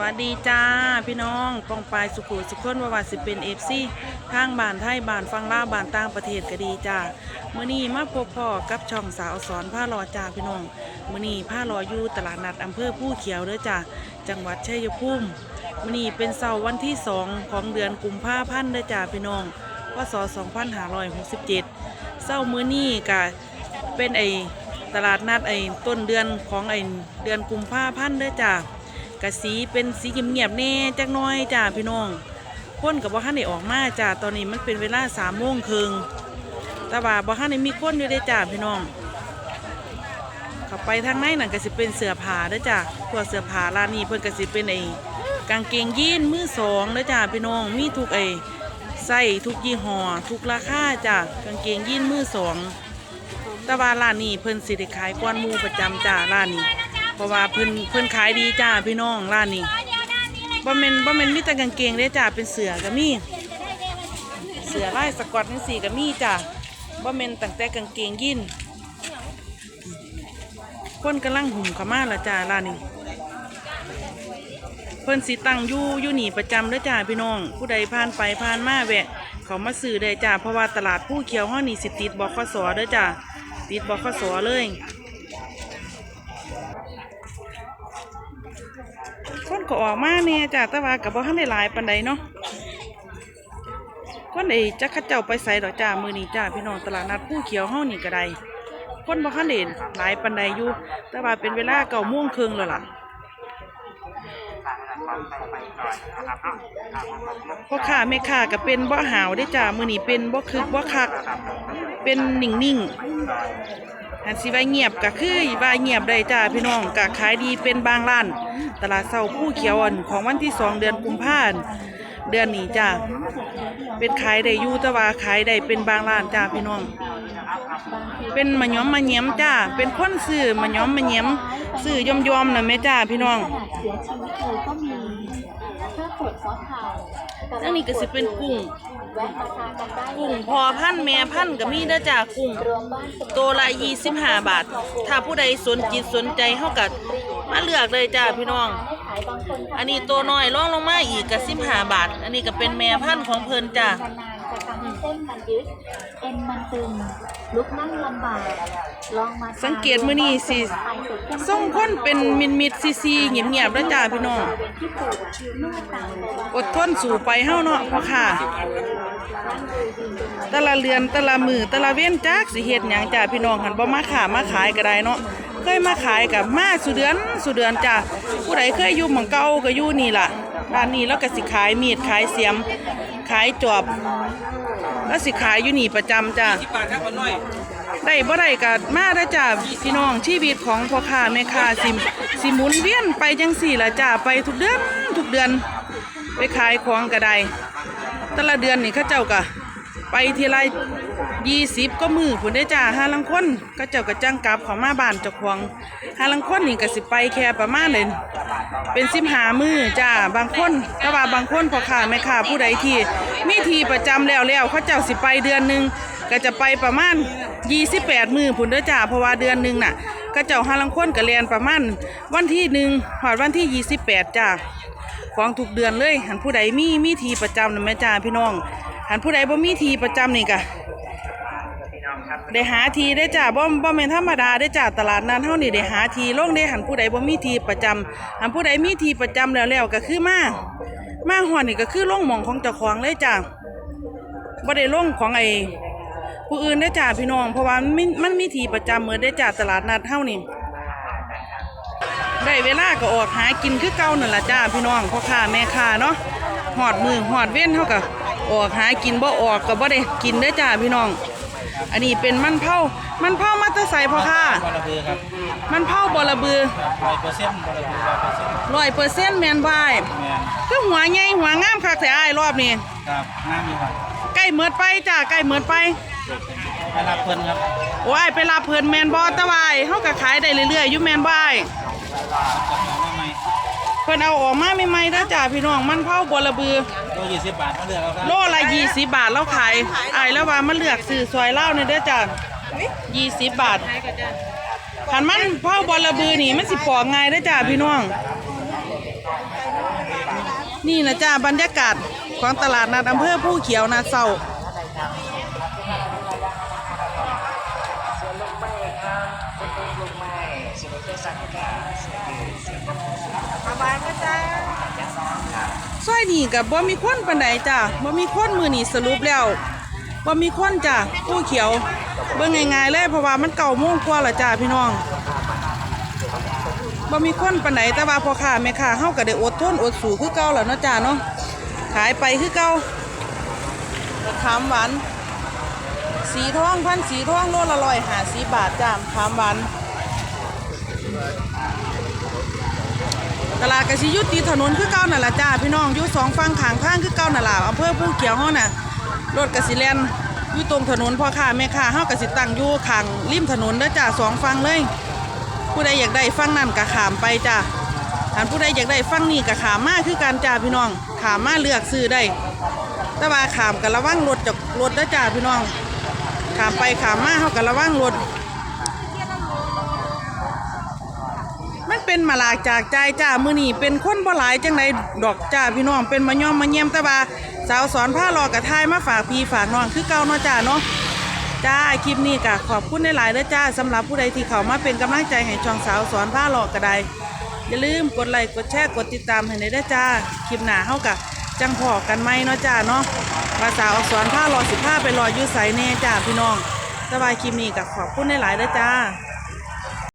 วัสดีจ้าพี่น้องปองปายสุขุสุขคนวาวัดสิเป็นเอฟซีทางบ้านไทยบ้านฟังล่าบ้านต่างประเทศก็ดีจ้าเมื้อนี้มาพบพ่อกับช่องสาวสอนผ้ารอจ้าพี่น้องเมื้อนี้ผ้ารออยู่ตลาดนัดอำเภอผู้เขียวเด้อจ้าจังหวัดชัยภูมิมื้อนี้เป็นเสาร์วันที่สองของเดือนกุมภาพันธ์เด้อจ้าพี่น้องพศ2567เสาร์มื้อนี้ก็เป็นไอตลาดนัดไอต้นเดือนของไอเดือนกุมภาพันธ์เด้อจ้า กะสีเป็นสีเงียบๆแน่จักน้อยจ้าพี่น้องคนกับบ่ทันได้ออกมาจ้าตอนนี้มันเป็นเวลาสามโมงครึ่งแต่ว่าบ่ทันได้มีคนอยู่ได้จ้าพี่น้องเข้าไปทางในนั่นก็สิเป็นเสื้อผ้าเด้อจ้าพวกเสื้อผ้าร้านนี้เพิ่นก็สิเป็นไอ้กางเกงยีนมือสองเด้อจ้าพี่น้องมีทุกไอ้ไส้ทุกยี่ห้อทุกราคาจ้ากางเกงยีนมือสองแต่ว่าร้านนี้เพิ่นสิได้ขายกวนมูประจำจ้าร้านนี้ เพราะว่าเพิ่นเพิ่นขายดีจ้าพี่น้องร้านนี้บ่แม่นบ่แม่นมีแต่กางเกงเด้จ้าเป็นเสือก็มีเสือลายสกอตจังซี่ก็มีจ้าบ่แม่นตั้งแต่กางเกงยีนคนกำลังหุ่มข้ามาละจ้าร้านนี้เพิ่นสิตั้งอยู่อยู่นี่ประจำเด้อจ้าพี่น้อง ผู้ใดผ่านไปผ่านมาแวะเขามาซื้อได้จ้าเพราะว่าตลาดผู้เขียวห้อนี่สิติดบอกขสเด้อจ้าติดบอกขสเลย คนก็ออกมาเนี่ยจ้ะแต่ว่ากับบ่ทันได้หลายปานใดเนาะคนไอ้จักเข้าเจ้าไปใส่ดอกจ้ามือนี้จ้าพี่น้องตลาดนัดผู้เขียวเฮานี่ก็ได้คนบ่ทันได้หลายปานใดอยู่แต่ว่าเป็นเวลาเก้าโมงครึ่งแล้วล่ะพ่อค้าแม่ค้าก็เป็นบ่หาวได้จ้ามือนี้เป็นบ่คึกบ่คัก เป็นนิ่งๆ อันสิว่าเงียบก็คือว่าเงียบได้จ้าพี่น้องก็ขายดีเป็นบางร้าน ตลาดเช้าผู้เขียวอ่อนของวันที่สองเดือนกุมภาพันธ์เดือนนี้จ้าเป็นขายได้อยู่แต่ว่าขายได้เป็นบางร้านจ้าพี่น้อง เป็นมะย้อมมะเนียมจ้าเป็นคนซื้อมะย้อมมะเนียมซื้อยอมยอมนะแม่จ้าพี่น้องเสียชีวิตเลยก็มีถ้าปวดซอเข่า อันนี้ก็สิเป็นกุ้งแวะมาทานกันได้กุ้งพอพันธุ์แม่พันธุ์ก็มีเด้อจ้ากุ้งรวมบ้านเป็นตัวละ25บาท ถ้าผู้ใดสนจิตสนใจเฮาก็มาเลือกเลยจ้าพี่น้องให้ขายบางคนค่ะอันนี้ตัวน้อยลองลงมาอีกก็15บาท อันนี้ก็เป็นแม่พันธุ์ของเพิ่นจ้านานๆ จะทำให้เส้นมันยึดเอ็นมันตึงลุกนั่งลำบากลองมาทานสังเกตมื้อนี้สิส่งคนเป็นมินมิดซีซีเงียบๆแล้วจ้าพี่น้องบริเวณที่ปวดเมื่อตามเวลาอดทนสู่ไปเฮาเนาะพ่อค่ะแต่ละเรือนแต่ละมือแต่ละเว้นจักสิเฮ็ดหยังจ้าพี่น้องหันบ่มาขามาขายก็ได้เนาะเคยมาขายกับมาสุเดือนสุเดือนจ้าผู้ใดเคยอยู่หม่องเก่าก็อยู่นี่ล่ะ ร้านนี้แล้วก็สิขายมีดขายเสียมขายจอบแล้วสิขายอยู่นี่ประจำจ้าที่ปากครับมันน้อยได้บ่ได้ก็มาได้อจ้าพี่น้องชีวิตของพ่อค้าแม่ค้าสิสิหมุนเวียนไปจังสี่ละจ้าไปทุกเดือนทุกเดือน ไปขายของก็ได้แต่ละเดือนนี่เขาเจ้าก็ ไปทีละยี่สิบก็มือผุนได้จ้าห้าลังคนเขาเจ้าก็จ้างกลับเขามาบ้านเจ้าของห้าลังคนนี่ก็สิไปแค่ประมาณเลยเป็นสิบหามือจ้าบางคนแต่ว่าบางคนพอค้าแม่ค้าผู้ใดทีมีทีประจำแล้วแล้วเขาเจ้าสิไปเดือนหนึ่งก็จะไปประมาณ28มือผุนเด้จ้าเพราะว่าเดือนหนึ่งน่ะก็เจ้าหาลังคนก็เรียนประมาณวันที่หนึ่งหอดวันที่28จ้าของทุกเดือนเลยหันผู้ใดมีมีทีประจำนะแม่จ้าพี่น้อง หันผู้ใดบ่มีทีประจำนี่ก็ได้หาทีได้อจ้าบ่บ่แม่นธรรมดาได้อจ้าตลาดนั้นเฮานี่ได้หาทีลงได้หันผู้ใดบ่มีทีประจำหันผู้ใดมีทีประจำแล้วแล้วก็คือมามาฮอดนี่ก็คือลงหม่องของเจ้าของเลยจ้าบ่ได้ลงของไอ้ผู้อื่นได้อจ้าพี่น้อง เพราะว่ามันมีมันมีทีประจำเหมือนได้อจ้าตลาดนัดเฮานี่ได้เวลาก็ออกหากินคือเก่านั่นล่ะจ้าพี่น้องพ่อค้าแม่ค้าเนาะหอดมือหอดเว้นเฮาก็ ออกหากินบ่ออกก็บ่ได้กินได้อจ้าพี่น้อง อันนี้เป็นมันเผามันเผามาแตะใส่พ่อค้าบอระเบือครับมันเผาบ่ระบือร้อยเปอร์เซ็นต์บอระเบือร้อยเปอร์เซ็นต์100%แม่นบ่อ้ายแมนคือหัวใหญ่หัวงามคักแต่อ้ายรอบนี้ครับน้ำอยู่ครับใกล้เหมือดไปจ้าใกล้เหมือดไปไปรับเพิ่นครับโอ้ยไปรับเพิ่นแมนบอตะวายเฮาก็ขายได้เรื่อยๆอยู่แมนบาย เพิ่นเอาออกมาใหม่ๆเด้อจ้าพี่น้องมันเผาบัวระบือ โลยี่สิบบาทมาเลือกเอาครับโลละ20บาทแล้วขายอายแล้วว่ามาเลือกซื้อซอยเล่านี่เด้อจ้า20บาทคันมันเผาบัวระบือนี่มันสิปอกง่ายเด้อจ้าพี่น้อง นี่นะจ้าบรรยากาศของตลาดนัดอำเภอผู้เขียวนาเศร้า ซอยนี่กับบ่มีคนปานใดจ้าบ่มีคนมือนี่สรุปแล้วบ่มีคนจ้าผู้เขียวเบิ่งง่ายๆเลยเพราะว่ามันเก่าโมงกว่าละจ้าพี่น้องบ่มีคนปานใดแต่ว่าพ่อค้าแม่ค้าเฮาก็ได้อดทนอดสู้คือเก่าแล้วเนาะจ้าเนาะขายไปคือเก่าขามหวานสีทองพันสีทองโลละร้อยห้าสิบบาทจ้าขามหวาน ตลาดกสิยุติถนนคือเก่านั่นล่ะจ้าพี่น้องอยู่สองฝั่งขางทางคือเก่านั่นล่ะอำเภอผู้เขียวเฮาน่ะรถกระสิแลนอยู่ตรงถนนพ่อค้าแม่ค้าเฮากระสิตั้งอยู่ขางริมถนนเด้อจ้าสองฝั่งเลย ผู้ใดอยากได้ฟังนั่นก็ขามไปจ้าถ้าผู้ใดอยากได้ฟังนี่ก็ขามมาคือการจ้าพี่น้องขามมาเลือกซื้อได้แต่ว่าขามกันระวังรถจากรถเด้อจ้าพี่น้องขามไปขามมาเขากันระวังรถ มันเป็นมาลากจากใจจ้ามือนี่เป็นคนบ่หลายจังไดดอกจ้าพี่น้องเป็นมาย่อมมาเยี่ยมต่ว่าสาวสอนผ้ารอกระทายมาฝากพี่ฝากน้องคือเก่าเนาะจ้าเนาะจ้าคลิปนี้ก็ขอบคุณหลายๆเด้อจ้าสำหรับผู้ใดที่เข้ามาเป็นกำลังใจให้ช่องสาวสอนผ้าหลอกก็ได้อย่าลืมกดไลค์กดแชร์กดติดตามให้ในเด้จ้าคลิปหน้าเฮากับจังพอกันไหมเนาะจ้าเนาะว่าสาวสอนผ้าหลอสิผ้าไปรออยู่ไสแน่จ้าพี่น้องสบายคลิปนี้ก็ขอบคุณหลายๆเด้อจ้า